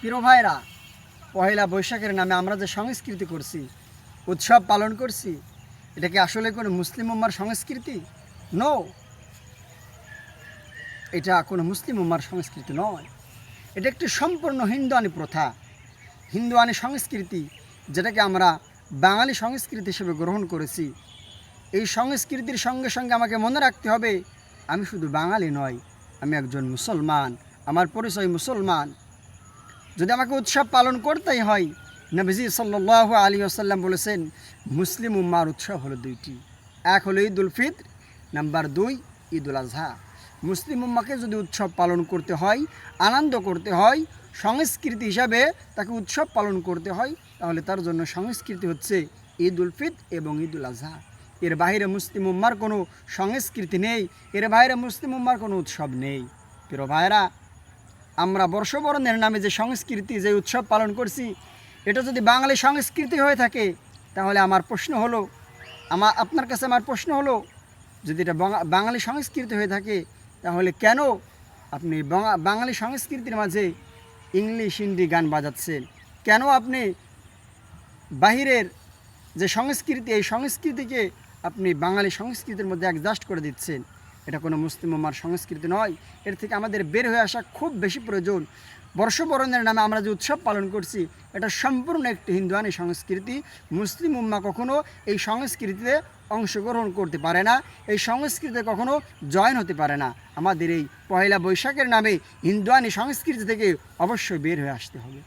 প্রিয় ভাইরা, পহেলা বৈশাখের নামে আমরা যে সংস্কৃতি করছি, উৎসব পালন করছি, এটা কি আসলে কোনো মুসলিম উম্মার সংস্কৃতি? নো এটা কোনো মুসলিম উম্মার সংস্কৃতি নয়। এটা একটি সম্পূর্ণ হিন্দুয়ানি প্রথা। হিন্দুয়ানি সংস্কৃতি যেটাকে আমরা বাঙালি সংস্কৃতি হিসেবে গ্রহণ করেছি। এই সংস্কৃতির সঙ্গে সঙ্গে আমাকে মনে রাখতে হবে, আমি শুধু বাঙালি নয়, আমি একজন মুসলমান, আমার পরিচয় মুসলমান। যদি আমাকে উৎসব পালন করতেই হয়, নবীজি সাল্লাহ আলী আসাল্লাম বলেছেন, মুসলিম উম্মার উৎসব হলো দুইটি। এক হলো ঈদ উল ফিত্র, নাম্বার দুই ঈদ উল আজহা মুসলিম উম্মাকে যদি উৎসব পালন করতে হয়, আনন্দ করতে হয়, সংস্কৃতি হিসাবে তাকে উৎসব পালন করতে হয়, তাহলে তার জন্য সংস্কৃতি হচ্ছে ঈদ উল এবং ঈদ উল আজহা এর বাইরে মুসলিম উম্মার কোনো সংস্কৃতি নেই, এর বাইরে মুসলিম উম্মার কোনো উৎসব নেই। প্রিয় ভাইরা আমরা বর্ষবরণের নামে যে সংস্কৃতি, যে উৎসব পালন করছি, এটা যদি বাঙালি সংস্কৃতি হয়ে থাকে, তাহলে আমার প্রশ্ন হলো, আমার, আপনার কাছে আমার প্রশ্ন হলো, যদি এটা বাঙালি সংস্কৃতি হয়ে থাকে, তাহলে কেন আপনি বাঙালি সংস্কৃতির মাঝে ইংলিশ, হিন্দি গান বাজাচ্ছেন? কেন আপনি বাহিরের যে সংস্কৃতি, এই সংস্কৃতিকে আপনি বাঙালি সংস্কৃতির মধ্যে অ্যাডজাস্ট করে দিচ্ছেন? এটা কোনো মুসলিম উম্মার সংস্কৃতি নয়। এর থেকে আমাদের বের হয়ে আসা খুব বেশি প্রয়োজন। বর্ষবরণের নামে আমরা যে উৎসব পালন করছি, এটা সম্পূর্ণ একটি হিন্দুয়ানি সংস্কৃতি। মুসলিম উম্মা কখনো এই সংস্কৃতিতে অংশগ্রহণ করতে পারে না, এই সংস্কৃতিতে কখনো জয়েন হতে পারে না। আমাদের এই পয়লা বৈশাখের নামে হিন্দুয়ানি সংস্কৃতি থেকে অবশ্যই বের হয়ে আসতে হবে।